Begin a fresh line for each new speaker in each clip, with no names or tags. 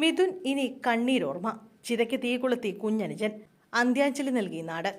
മിഥുൻ ഇനി കണ്ണീരോർമ്മ. ചിതയ്ക്ക് തീ കൊളുത്തി കുഞ്ഞനുജൻ. അന്ത്യാഞ്ജലി നൽകി നാട്.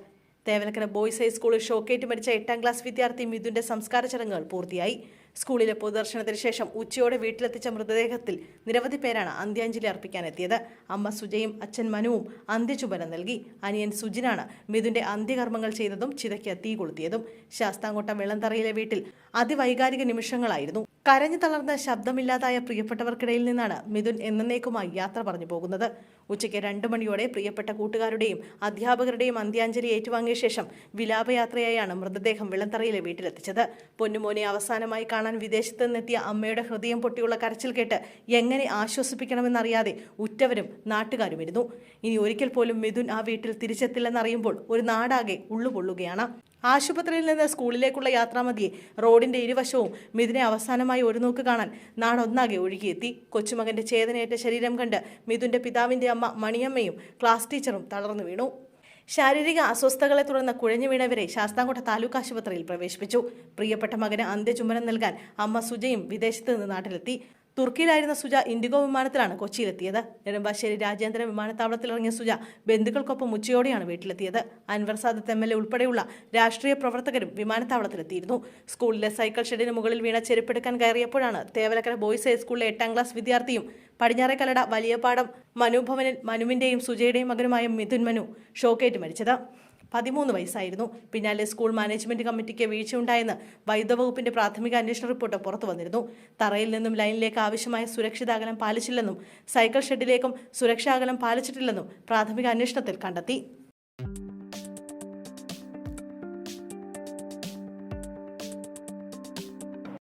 തേവലക്കര ബോയ്സ് ഹൈസ്കൂളിൽ ഷോക്കേറ്റ് മരിച്ച എട്ടാം ക്ലാസ് വിദ്യാർത്ഥി മിഥുന്റെ സംസ്കാര ചടങ്ങുകൾ പൂർത്തിയായി. സ്കൂളിലെ പൊതുദർശനത്തിന് ശേഷം ഉച്ചയോടെ വീട്ടിലെത്തിച്ച മൃതദേഹത്തിൽ നിരവധി പേരാണ് അന്ത്യാഞ്ജലി അർപ്പിക്കാനെത്തിയത്. അമ്മ സുജയും അച്ഛൻ മനുവും അന്ത്യചുംബനം നൽകി. അനിയൻ സുജിനാണ് മിഥുന്റെ അന്ത്യകർമ്മങ്ങൾ ചെയ്തതും ചിതയ്ക്ക് തീ കൊളുത്തിയതും. ശാസ്താംകോട്ട വെള്ളന്തറയിലെ വീട്ടിൽ അതിവൈകാരിക നിമിഷങ്ങളായിരുന്നു. കരഞ്ഞു തളർന്ന് ശബ്ദമില്ലാതായ പ്രിയപ്പെട്ടവർക്കിടയിൽ നിന്നാണ് മിഥുൻ എന്നേക്കുമായി യാത്ര പറഞ്ഞു പോകുന്നത്. ഉച്ചയ്ക്ക് രണ്ടു മണിയോടെ പ്രിയപ്പെട്ട കൂട്ടുകാരുടെയും അധ്യാപകരുടെയും അന്ത്യാഞ്ജലി ഏറ്റുവാങ്ങിയ ശേഷം വിലാപയാത്രയായാണ് മൃതദേഹം വിളന്തറയിലെ വീട്ടിലെത്തിച്ചത്. പൊന്നുമോനെ അവസാനമായി കാണാൻ വിദേശത്ത് നിന്നെത്തിയ അമ്മയുടെ ഹൃദയം പൊട്ടിയുള്ള കരച്ചിൽ കേട്ട് എങ്ങനെ ആശ്വസിപ്പിക്കണമെന്നറിയാതെ ഉറ്റവരും നാട്ടുകാരുമിരുന്നു ഇനി ഒരിക്കൽ പോലും മിഥുൻ ആ വീട്ടിൽ തിരിച്ചെത്തില്ലെന്നറിയുമ്പോൾ ഒരു നാടാകെ ഉള്ളുപൊള്ളുകയാണ്. ആശുപത്രിയിൽ നിന്ന് സ്കൂളിലേക്കുള്ള യാത്രാമതിയെ റോഡിന്റെ ഇരുവശവും മിഥുനെ അവസാനമായി ഒരു നോക്ക് കാണാൻ നാടൊന്നാകെ ഒഴുകിയെത്തി. കൊച്ചുമകന്റെ ചേതനയേറ്റ ശരീരം കണ്ട് മിഥുന്റെ പിതാവിന്റെ അമ്മ മണിയമ്മയും ക്ലാസ് ടീച്ചറും തളർന്നു വീണു. ശാരീരിക അസ്വസ്ഥതകളെ തുടർന്ന് കുഴഞ്ഞു വീണവരെ ശാസ്താംകോട്ട താലൂക്ക് ആശുപത്രിയിൽ പ്രവേശിപ്പിച്ചു. പ്രിയപ്പെട്ട മകന് അന്ത്യചുമനം നൽകാൻ അമ്മ സുജയും വിദേശത്ത് നിന്ന് നാട്ടിലെത്തി. തുർക്കിയിലായിരുന്ന സുജ ഇൻഡിഗോ വിമാനത്തിലാണ് കൊച്ചിയിലെത്തിയത്. നെടുമ്പാശ്ശേരി രാജ്യാന്തര വിമാനത്താവളത്തിലിറങ്ങിയ സുജ ബന്ധുക്കൾക്കൊപ്പം ഉച്ചയോടെയാണ് വീട്ടിലെത്തിയത്. Anvar Sadath M L A ഉൾപ്പെടെയുള്ള രാഷ്ട്രീയ പ്രവർത്തകരും വിമാനത്താവളത്തിലെത്തിയിരുന്നു. സ്കൂളിലെ സൈക്കിൾ ഷെഡിന് മുകളിൽ വീണ ചെരുപ്പെടുക്കാൻ കയറിയപ്പോഴാണ് തേവലക്കര ബോയ്സ് ഹൈസ്കൂളിലെ എട്ടാം ക്ലാസ് വിദ്യാർത്ഥിയും പടിഞ്ഞാറേക്കലട വലിയപാടം മനുഭവനിൽ മനുവിന്റെയും സുജയുടെയും മകനുമായ മിഥുൻ മനു ഷോക്കേറ്റ് മരിച്ചത്. പതിമൂന്ന് വയസ്സായിരുന്നു. പിന്നാലെ സ്കൂൾ മാനേജ്മെന്റ് കമ്മിറ്റിക്ക് വീഴ്ചയുണ്ടായെന്ന് വൈദ്യുത വകുപ്പിന്റെ പ്രാഥമിക അന്വേഷണ റിപ്പോർട്ട് പുറത്തു വന്നിരുന്നു. തറയിൽ നിന്നും ലൈനിലേക്ക് ആവശ്യമായ സുരക്ഷിത അകലം പാലിച്ചില്ലെന്നും സൈക്കിൾ ഷെഡിലേക്കും സുരക്ഷാ അകലം പാലിച്ചിട്ടില്ലെന്നും പ്രാഥമിക അന്വേഷണത്തിൽ കണ്ടെത്തി.